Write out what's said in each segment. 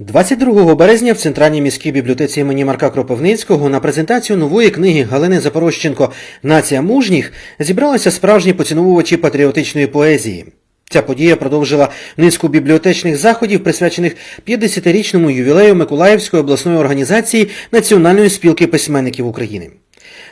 22 березня в Центральній міській бібліотеці імені Марка Кропивницького на презентацію нової книги Галини Запорожченко Нація мужніх зібралися справжні поціновувачі патріотичної поезії. Ця подія продовжила низку бібліотечних заходів, присвячених 50-річному ювілею Миколаївської обласної організації Національної спілки письменників України.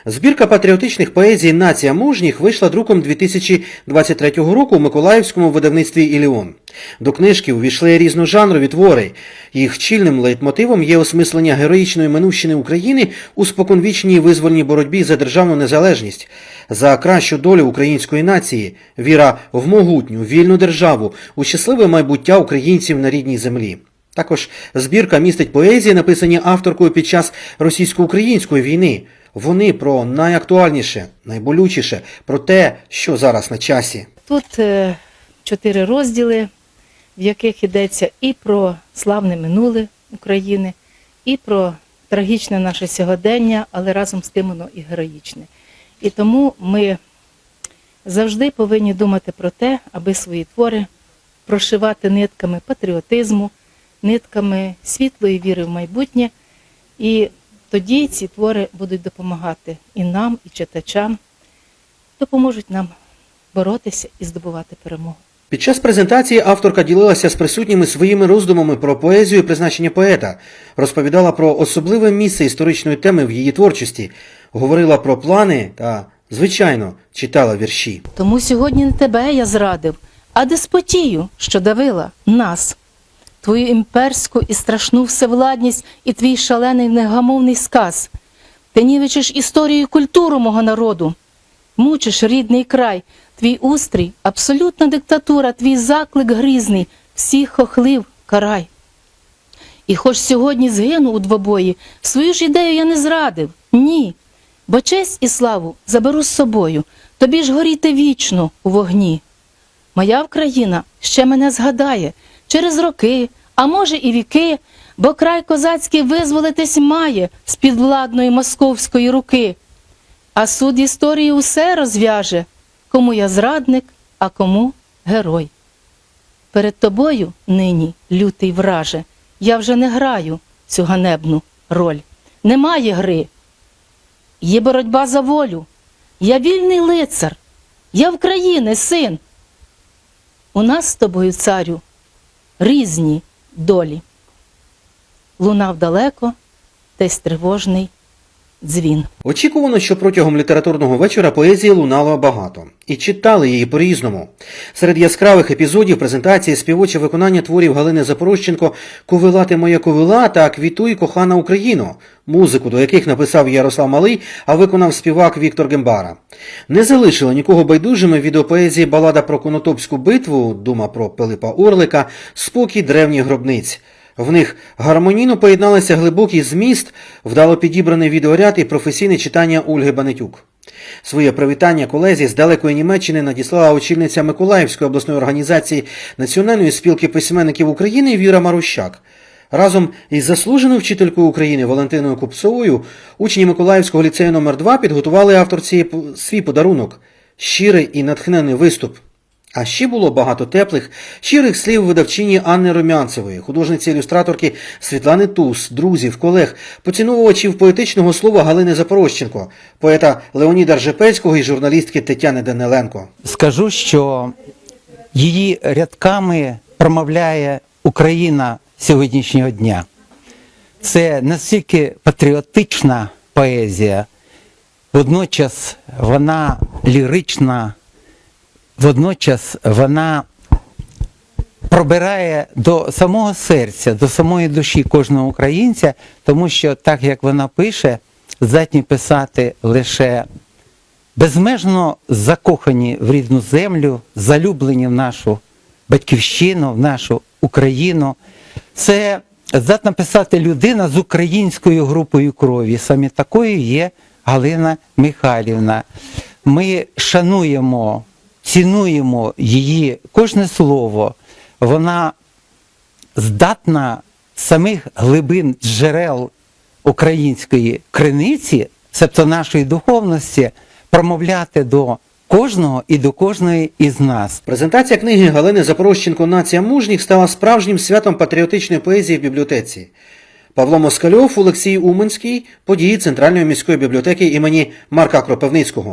Збірка патріотичних поезій Нація мужніх вийшла друком 2023 року у Миколаївському видавництві Іліон. До книжки увійшли різножанрові твори. Їх чільним лейтмотивом є осмислення героїчної минувщини України у споконвічній визвольній боротьбі за державну незалежність, за кращу долю української нації, віра в могутню, вільну державу, у щасливе майбуття українців на рідній землі. Також збірка містить поезії, написані авторкою під час російсько-української війни. Вони про найактуальніше, найболючіше, про те, що зараз на часі. Тут е, чотири розділи, в яких йдеться і про славне минуле України, і про трагічне наше сьогодення, але разом з тим воно і героїчне. І тому ми завжди повинні думати про те, аби свої твори прошивати нитками патріотизму, нитками світлої віри в майбутнє. І тоді ці твори будуть допомагати і нам, і читачам, допоможуть нам боротися і здобувати перемогу. Під час презентації авторка ділилася з присутніми своїми роздумами про поезію і призначення поета, розповідала про особливе місце історичної теми в її творчості, говорила про плани та, звичайно, читала вірші. Тому сьогодні не тебе я зрадив, а деспотію, що давила нас, твою імперську і страшну всевладність і твій шалений негамовний сказ. Ти нівечиш історію і культуру мого народу, мучиш рідний край, твій устрій, абсолютна диктатура, твій заклик грізний, всіх хохлив карай. І хоч сьогодні згину у двобої, свою ж ідею я не зрадив. Ні. Бо честь і славу заберу з собою, тобі ж горіти вічно у вогні. Моя Україна ще мене згадає через роки, а може і віки, бо край козацький визволитись має з підвладної московської руки. А суд історії усе розв'яже, кому я зрадник, а кому герой. Перед тобою нині, лютий враже, я вже не граю цю ганебну роль. Немає гри. Є боротьба за волю. Я вільний лицар, я України син. У нас з тобою, царю, різні долі. Лунав далеко десь тривожний дзвін. Очікувано, що протягом літературного вечора поезії лунало багато, і читали її по-різному. Серед яскравих епізодів презентації співоче виконання творів Галини Запорожченко «Ковила ти моя ковила» та «Квітуй, кохана Україно», музику до яких написав Ярослав Малий, а виконав співак Віктор Гембара. Не залишила нікого байдужими відеопоезії балада про Конотопську битву, дума про Пилипа Орлика, спокій древніх гробниць. В них гармонійно поєдналися глибокий зміст, вдало підібраний відеоряд і професійне читання Ольги Банетюк. Своє привітання колезі з далекої Німеччини надіслала очільниця Миколаївської обласної організації Національної спілки письменників України Віра Марущак. Разом із заслуженою вчителькою України Валентиною Купцовою учні Миколаївського ліцею номер 2 підготували авторці свій подарунок щирий і натхнений виступ. А ще було багато теплих, щирих слів видавчині Анни Румянцевої, художниці-ілюстраторки Світлани Тус, друзів, колег, поціновувачів поетичного слова Галини Запорожченко, поета Леоніда Ржепельського і журналістки Тетяни Даниленко. Скажу, що її рядками промовляє Україна сьогоднішнього дня. Це настільки патріотична поезія, водночас вона лірична, водночас вона пробирає до самого серця, до самої душі кожного українця, тому що так як вона пише, здатні писати лише безмежно закохані в рідну землю, залюблені в нашу батьківщину, в нашу Україну. Це здатна писати людина з українською групою крові. Саме такою є Галина Михайлівна. Ми шануємо, цінуємо її кожне слово. Вона здатна самих глибин джерел української криниці, себто нашої духовності, промовляти до кожного і до кожної із нас. Презентація книги Галини Запорожченко Нація мужніх стала справжнім святом патріотичної поезії в бібліотеці. Павло Москальов, Олексій Уманський, події Центральної міської бібліотеки імені Марка Кропивницького.